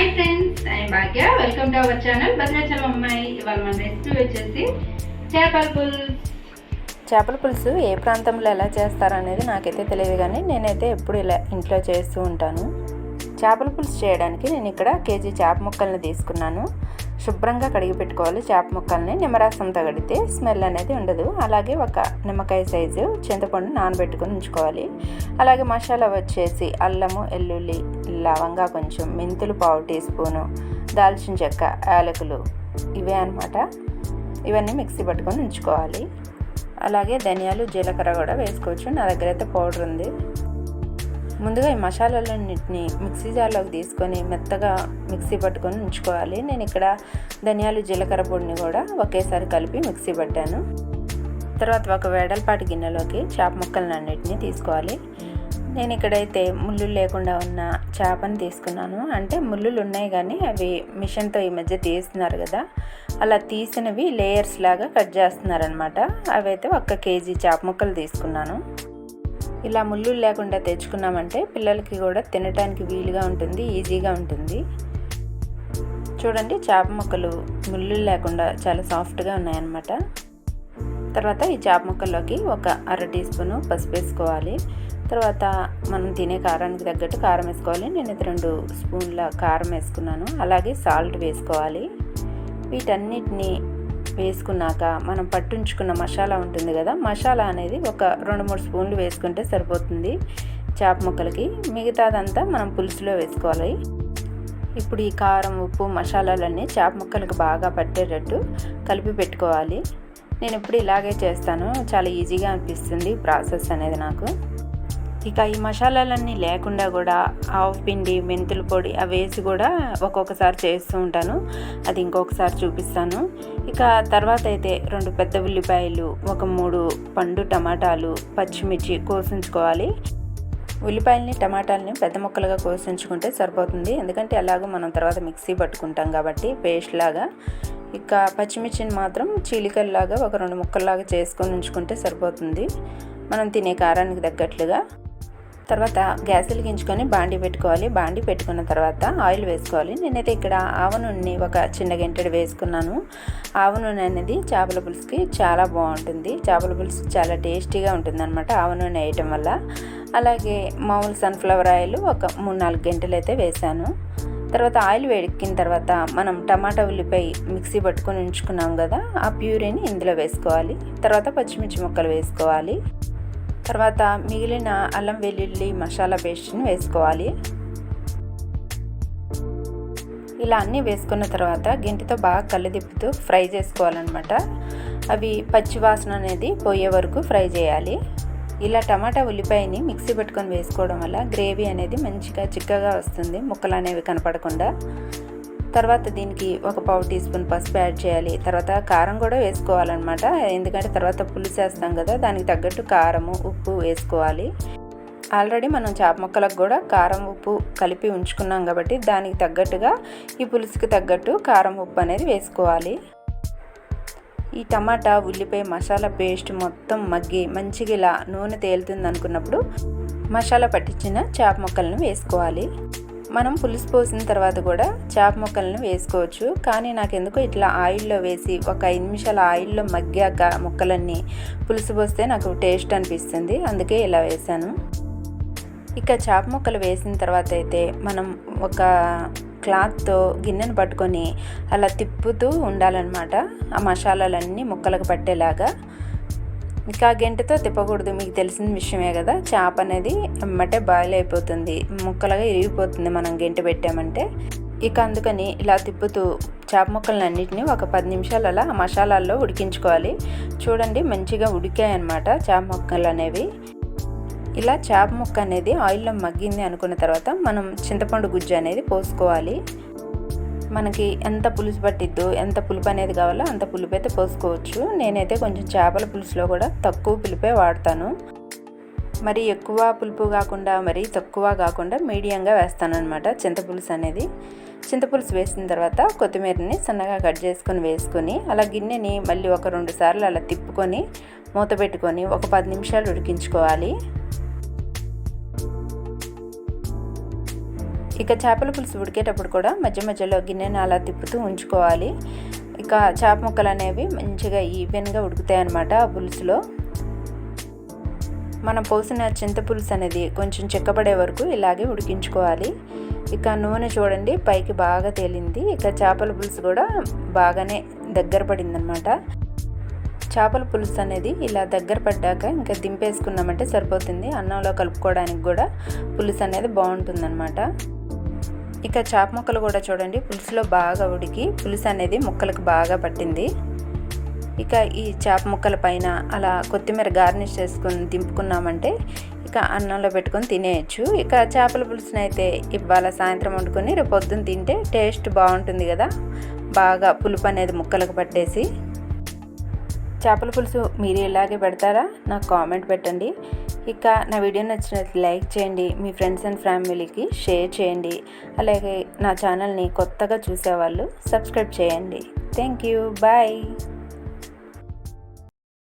Hi friends I Bhagya welcome to our channel Bhadrachalam అమ్మాయి ఇవాళ మన రెసిపీ వచ్చేసి చేపల పులుసు చేపల పులుసు ఏ ప్రాంతంలో ఎలా చేస్తారనేది నాకైతే తెలియదు కానీ నేనైతే ఎప్పుడు ఇలా ఇంట్లో చేస్తూ ఉంటాను. చేపల పులుసు చేయడానికి నేను ఇక్కడ కేజీ చేప ముక్కల్ని తీసుకున్నాను. శుభ్రంగా కడిగి పెట్టుకోవాలి. చేప ముక్కల్ని నిమ్మరసంతో కడితే స్మెల్ అనేది ఉండదు. అలాగే ఒక నిమ్మకాయ సైజు చింతపండు నానబెట్టుకొని ఉంచుకోవాలి. అలాగే మసాలా వచ్చేసి అల్లము ఎల్లుల్లి లవంగా కొంచెం మెంతులు పావు టీ స్పూను దాల్చిన చెక్క యాలకులు ఇవే అనమాట ఇవన్నీ మిక్సీ పట్టుకొని ఉంచుకోవాలి. అలాగే ధనియాలు జీలకర్ర కూడా వేసుకోవచ్చు. నా దగ్గర అయితే పౌడర్ ఉంది. ముందుగా ఈ మసాలాలన్నింటినీ మిక్సీ జార్లోకి తీసుకొని మెత్తగా మిక్సీ పట్టుకొని ఉంచుకోవాలి. నేను ఇక్కడ ధనియాలు జీలకర్ర పొడిని కూడా ఒకేసారి కలిపి మిక్సీ పట్టాను. తర్వాత ఒక వేడల్పాటి గిన్నెలోకి చేప ముక్కలను అన్నింటినీ తీసుకోవాలి. నేను ఇక్కడైతే ముళ్ళు లేకుండా ఉన్న చేపని తీసుకున్నాను. అంటే ముళ్ళులు ఉన్నాయి కానీ అవి మిషన్తో ఈ మధ్య తీస్తున్నారు కదా అలా తీసినవి లేయర్స్ లాగా కట్ చేస్తున్నారనమాట అవైతే ఒక కేజీ చేప ముక్కలు తీసుకున్నాను. ఇలా ముళ్ళు లేకుండా తెచ్చుకున్నామంటే పిల్లలకి కూడా తినడానికి వీలుగా ఉంటుంది ఈజీగా ఉంటుంది. చూడండి చేప ముక్కలు ముళ్ళు లేకుండా చాలా సాఫ్ట్గా ఉన్నాయన్నమాట. తర్వాత ఈ చేప ముక్కల్లోకి ఒక అర టీ స్పూను పసుపు వేసుకోవాలి. తర్వాత మనం తినే కారానికి తగ్గట్టు కారం వేసుకోవాలి. నేను ఇది రెండు స్పూన్ల కారం వేసుకున్నాను. అలాగే సాల్ట్ వేసుకోవాలి. వీటన్నిటిని వేసుకున్నాక మనం పట్టుంచుకున్న మసాలా ఉంటుంది కదా మసాలా అనేది ఒక రెండు మూడు స్పూన్లు వేసుకుంటే సరిపోతుంది చేప ముక్కలకి. మిగతాదంతా మనం పులుసులో వేసుకోవాలి. ఇప్పుడు ఈ కారం ఉప్పు మసాలాలన్నీ చేప ముక్కలకు బాగా పట్టేటట్టు కలిపి పెట్టుకోవాలి. నేను ఇప్పుడు ఇలాగే చేస్తాను. చాలా ఈజీగా అనిపిస్తుంది ప్రాసెస్ అనేది నాకు. ఇక ఈ మసాలాలన్నీ లేకుండా కూడా ఆవు పిండి మెంతుల పొడి అవి వేసి కూడా ఒక్కొక్కసారి చేస్తూ ఉంటాను. అది ఇంకొకసారి చూపిస్తాను. ఇక తర్వాత అయితే రెండు పెద్ద ఉల్లిపాయలు ఒక మూడు పండు టమాటాలు పచ్చిమిర్చి కోసించుకోవాలి. ఉల్లిపాయలని టమాటాలని పెద్ద ముక్కలుగా కోసించుకుంటే సరిపోతుంది. ఎందుకంటే ఎలాగో మనం తర్వాత మిక్సీ పట్టుకుంటాం కాబట్టి పేస్ట్ లాగా. ఇక పచ్చిమిర్చిని మాత్రం చీలికల్లాగా ఒక రెండు ముక్కల్లాగా చేసుకొని ఉంచుకుంటే సరిపోతుంది. మనం తినే కారానికి తగ్గట్లుగా. తర్వాత గ్యాస్ వెలిగించుకొని బాండి పెట్టుకోవాలి. బాండి పెట్టుకున్న తర్వాత ఆయిల్ వేసుకోవాలి. నేనైతే ఇక్కడ ఆవ నూనెని ఒక చిన్న గంటెడు వేసుకున్నాను. ఆవ నూనె అనేది చేపల పులుసుకి చాలా బాగుంటుంది. చేపల పులుసు చాలా టేస్టీగా ఉంటుంది అనమాట ఆవ నూనె వేయటం వల్ల. అలాగే మామూలు సన్ఫ్లవర్ ఆయిల్ ఒక మూడు నాలుగు గంటలు అయితే వేసాను. తర్వాత ఆయిల్ వేడెక్కిన తర్వాత మనం టమాటా ఉల్లిపాయ మిక్సీ పట్టుకొని ఉంచుకున్నాం కదా ఆ ప్యూరీని ఇందులో వేసుకోవాలి. తర్వాత పచ్చిమిర్చి ముక్కలు వేసుకోవాలి. తర్వాత మిగిలిన అల్లం వెల్లుల్లి మసాలా పేస్ట్ని వేసుకోవాలి. ఇలా అన్నీ వేసుకున్న తర్వాత గింటితో బాగా కళ్ళదిప్పుతూ ఫ్రై చేసుకోవాలన్నమాట. అవి పచ్చి వాసన అనేది పోయే వరకు ఫ్రై చేయాలి. ఇలా టమాటా ఉల్లిపాయని మిక్సీ పెట్టుకొని వేసుకోవడం వల్ల గ్రేవీ అనేది మంచిగా చిక్కగా వస్తుంది. ముక్కలు అనేవి కనపడకుండా. తర్వాత దీనికి ఒక పావు టీ స్పూన్ పసుపు యాడ్ చేయాలి. తర్వాత కారం కూడా వేసుకోవాలన్నమాట. ఎందుకంటే తర్వాత పులుసు వేస్తాం కదా దానికి తగ్గట్టు కారము ఉప్పు వేసుకోవాలి. ఆల్రెడీ మనం చేప ముక్కలకు కూడా కారం ఉప్పు కలిపి ఉంచుకున్నాం కాబట్టి దానికి తగ్గట్టుగా ఈ పులుసుకి తగ్గట్టు కారం ఉప్పు అనేది వేసుకోవాలి. ఈ టమాటా ఉల్లిపాయ మసాలా పేస్ట్ మొత్తం మగ్గి మంచిగా ఇలా నూనె తేలుతుంది అనుకున్నప్పుడు మసాలా పట్టించిన చేప ముక్కలను వేసుకోవాలి. మనం పులుసు పోసిన తర్వాత కూడా చేప ముక్కలను వేసుకోవచ్చు. కానీ నాకు ఎందుకో ఇట్లా ఆయిల్లో వేసి ఒక ఐదు నిమిషాల ఆయిల్లో మగ్గాక ముక్కలన్నీ పులుసు పోస్తే నాకు టేస్ట్ అనిపిస్తుంది. అందుకే ఇలా వేసాను. ఇక చేప ముక్కలు వేసిన తర్వాత అయితే మనం ఒక క్లాత్తో గిన్నెను పట్టుకొని అలా తిప్పుతూ ఉండాలన్నమాట. ఆ మసాలాలన్నీ ముక్కలకు పట్టేలాగా ఇంకా గంటతో తిప్పకూడదు మీకు తెలిసిన విషయమే కదా. చేప అనేది ఎమ్మటే బాయిల్ అయిపోతుంది. ముక్కలుగా ఇరిగిపోతుంది మనం గంట పెట్టామంటే. ఇక అందుకని ఇలా తిప్పుతూ చేప ముక్కలను అన్నింటినీ ఒక పది నిమిషాలు అలా మసాలాల్లో ఉడికించుకోవాలి. చూడండి మంచిగా ఉడికాయన్నమాట చేప ముక్కలు అనేవి. ఇలా చేప ముక్క అనేది ఆయిల్లో మగ్గింది అనుకున్న తర్వాత మనం చింతపండు గుజ్జు అనేది పోసుకోవాలి. మనకి ఎంత పులుసు పట్టిద్దో ఎంత పులుపు అనేది కావాలో అంత పులుపు అయితే పోసుకోవచ్చు. నేనైతే కొంచెం చేపల పులుసులో కూడా తక్కువ పులుపే వాడతాను. మరి ఎక్కువ పులుపు కాకుండా మరి తక్కువ కాకుండా మీడియంగా వేస్తాను అనమాట చింతపులుసు అనేది. చింతపులుసు వేసిన తర్వాత కొత్తిమీరని సన్నగా కట్ చేసుకొని వేసుకొని అలా గిన్నెని మళ్ళీ ఒక రెండు సార్లు అలా తిప్పుకొని మూత పెట్టుకొని ఒక పది నిమిషాలు ఉడికించుకోవాలి. ఇక చేపల పులుసు ఉడికేటప్పుడు కూడా మధ్య మధ్యలో గిన్నెను అలా తిప్పుతూ ఉంచుకోవాలి. ఇక చేప ముక్కలు అనేవి మంచిగా ఈవెన్గా ఉడుకుతాయి అన్నమాట ఆ పులుసులో. మనం పోసిన చింతపులుసు అనేది కొంచెం చిక్కబడే వరకు ఇలాగే ఉడికించుకోవాలి. ఇక నూనె చూడండి పైకి బాగా తేలింది. ఇక చేపల పులుసు కూడా బాగానే దగ్గర పడిందనమాట చేపల పులుసు అనేది ఇలా దగ్గర పడ్డాక ఇంకా దింపేసుకున్నామంటే సరిపోతుంది. అన్నంలో కలుపుకోవడానికి కూడా పులుసు అనేది బాగుంటుందన్నమాట. ఇక చేప ముక్కలు కూడా చూడండి. పులుసులో బాగా ఉడికి పులుసు అనేది ముక్కలకు బాగా పట్టింది. ఇక ఈ చేప ముక్కల పైన అలా కొత్తిమీర గార్నిష్ చేసుకొని దింపుకున్నామంటే ఇక అన్నంలో పెట్టుకొని తినేయచ్చు. ఇక చేపల పులుసునైతే అయితే ఇవాళ సాయంత్రం వండుకొని రేపు పొద్దున్న తింటే టేస్ట్ బాగుంటుంది కదా. బాగా పులుపు అనేది ముక్కలకు పట్టేసి. చేపల పులుసు మీరు ఇలాగే పెడతారా? నాకు కామెంట్ పెట్టండి. ఇక నా వీడియో నచ్చినట్లయితే లైక్ చేయండి మీ ఫ్రెండ్స్ అండ్ ఫ్యామిలీకి షేర్ చేయండి. అలాగే నా ఛానల్ని కొత్తగా చూసేవాళ్ళు సబ్స్క్రైబ్ చేయండి. Thank you. బాయ్.